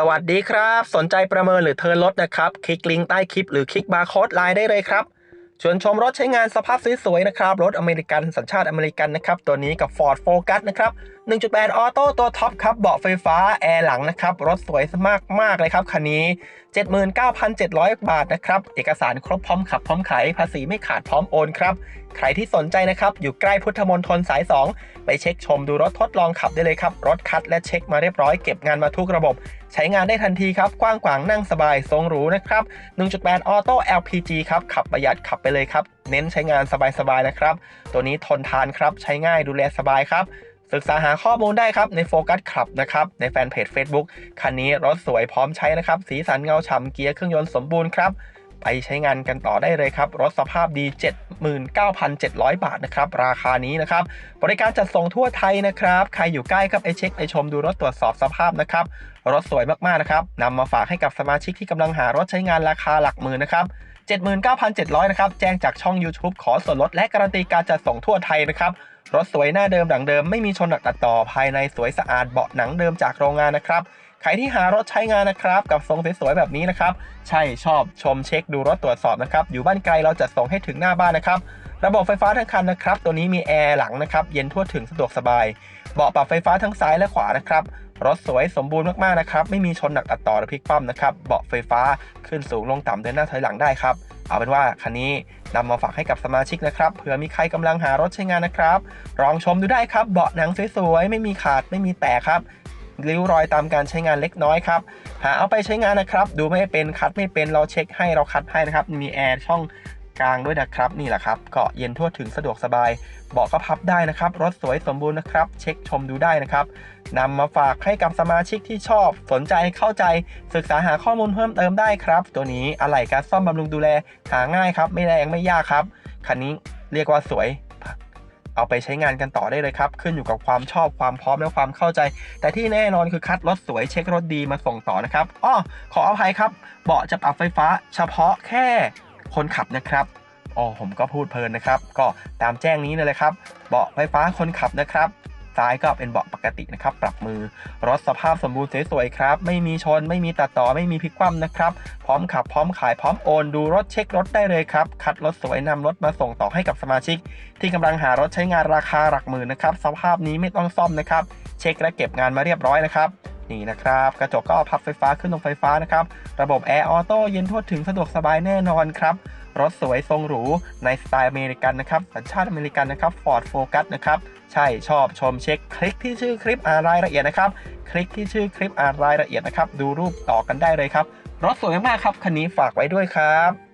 สวัสดีครับ สนใจประเมินหรือเทิร์นรถนะครับ คลิกลิงก์ใต้คลิปหรือคลิกบาร์โค้ดไลน์ได้เลยครับชวนชมรถใช้งานสภาพสวยๆนะครับ รถอเมริกันสัญชาติอเมริกันนะครับ ตัวนี้กับ Ford Focus นะครับ 1.8 ออโต้ตัวท็อปครับ เบาะไฟฟ้า แอร์หลังนะครับ รถสวยมากมากๆเลยครับ คันนี้ 79,700 บาทนะครับ เอกสารครบพร้อมขับพร้อมขายภาษีไม่ขาดพร้อมโอนครับ ใครที่สนใจนะครับ อยู่ใกล้พุทธมณฑลสาย 2 ไปเช็คชมดูรถทดลองขับได้เลยครับ รถคัดและเช็คมาเรียบร้อยเก็บงานมาทุกระบบใช้งานได้ทันทีครับ กว้างขวางนั่งสบายทรงหรูนะครับ 1.8ออโต้ LPG ครับ ขับประหยัดขับไปเลยครับ เน้นใช้งานสบายๆนะครับ ตัวนี้ทนทานครับ ใช้ง่ายดูแลสบายครับ ศึกษาหาข้อมูลได้ครับในโฟกัสคลับนะครับ ในแฟนเพจ Facebook คันนี้รถสวยพร้อมใช้นะครับ สีสันเงาฉ่ำเกียร์เครื่องยนต์สมบูรณ์ครับ ไปใช้งานกันต่อได้เลยครับ รถสภาพดี 79,700 บาทนะครับ ราคานี้นะครับ บริการจัดส่งทั่วไทยนะครับ ใครอยู่ใกล้ครับไปเช็คไปชมดูรถตรวจสอบสภาพนะครับ รถสวยมากๆนะครับนำมาฝากให้กับสมาชิกที่กำลังหารถใช้งานราคาหลักหมื่นนะครับ79,700 นะครับ แจ้งจากช่อง YouTube ขอส่วนลดและการันตีการจัดส่งทั่วไทยนะครับ รถสวยหน้าเดิมดังเดิม ไม่มีชนหนักตัดต่อภายในสวยสะอาดเบาะหนังเดิมจากโรงงานนะครับ ครที่หารถใช้งานนะครับ กับทรงสวยๆแบบนี้นะครับ ใช่ชอบชมเช็คดูรถตรวจสอบนะครับ อยู่บ้านไกลเราจัดส่งให้ถึงหน้าบ้านนะครับ ระบบไฟฟ้าทั้งคันนะครับ ตัวนี้มีแอร์หลังนะครับ เย็นทั่วถึงสะดวกสบาย เบาะปรับไฟฟ้าทั้งซ้ายและขวานะครับ รถสวยสมบูรณ์มากๆนะครับ ไม่มีชนหนักตัดต่อหรือพลิกคว่ำนะครับ เบาะไฟฟ้าขึ้นสูงลงต่ำเดินหน้าถอยหลังได้ครับ เอาเป็นว่าคันนี้นำมาฝากให้กับสมาชิกนะครับ เผื่อมีใครกำลังหารถใช้งานนะครับ ลองชมดูได้ครับ เบาะหนังสวยๆ ไม่มีขาด ไม่มีแตกครับ ริ้วรอยตามการใช้งานเล็กน้อยครับหาเอาไปใช้งานนะครับ ดูไม่เป็นคัดไม่เป็นเราเช็คให้เราคัดให้นะครับ มีแอร์ช่องกลางด้วยนะครับ นี่แหละครับเกาะเย็นทั่วถึงสะดวกสบาย เบาะก็พับได้นะครับ รถสวยสมบูรณ์นะครับ เช็คชมดูได้นะครับนำมาฝากให้กับสมาชิกที่ชอบ สนใจเข้าใจศึกษาหาข้อมูลเพิ่มเติมได้ครับ ตัวนี้อะไหล่การซ่อมบำรุงดูแลหาง่ายครับ ไม่แรงไม่ยากครับคันนี้เรียกว่าสวย เอาไปใช้งานกันต่อได้เลยครับ ขึ้นอยู่กับความชอบความพร้อมและความเข้าใจ แต่ที่แน่นอนคือคัดรถสวยเช็ครถดีมาส่งต่อนะครับอ้อขออภัยครับ เบาะจะปรับไฟฟ้า เฉพาะแค่คนขับนะครับอ๋อผมก็พูดเพลินนะครับ ก็ตามแจ้งนี้เลยครับ เบาะไฟฟ้าคนขับนะครับ ซ้ายก็เป็นเบาะปกตินะครับ ปรับมือ รถสภาพสมบูรณ์สวยๆครับ ไม่มีชน ไม่มีตัดต่อ ไม่มีพลิกคว่ำนะครับ พร้อมขับ พร้อมขาย พร้อมโอน ดูรถเช็ครถได้เลยครับ คัดรถสวยนำรถมาส่งต่อให้กับสมาชิก ที่กำลังหารถใช้งานราคาหลักหมื่นนะครับ สภาพนี้ไม่ต้องซ่อมนะครับ เช็คและเก็บงานมาเรียบร้อยนะครับนี่นะครับ กระจกก็พับไฟฟ้าขึ้นลงไฟฟ้านะครับ ระบบแอร์ออโต้เย็นทั่วถึงสะดวกสบายแน่นอนครับ รถสวยทรงหรูในสไตล์อเมริกันนะครับ สัญชาติอเมริกันนะครับ Ford Focus นะครับใช่ชอบชมเช็คคลิกที่ชื่อคลิปอารายละเอียดนะครับ คลิกที่ชื่อคลิปอารายละเอียดนะครับ ดูรูปต่อกันได้เลยครับ รถสวยมากครับคันนี้ฝากไว้ด้วยครับ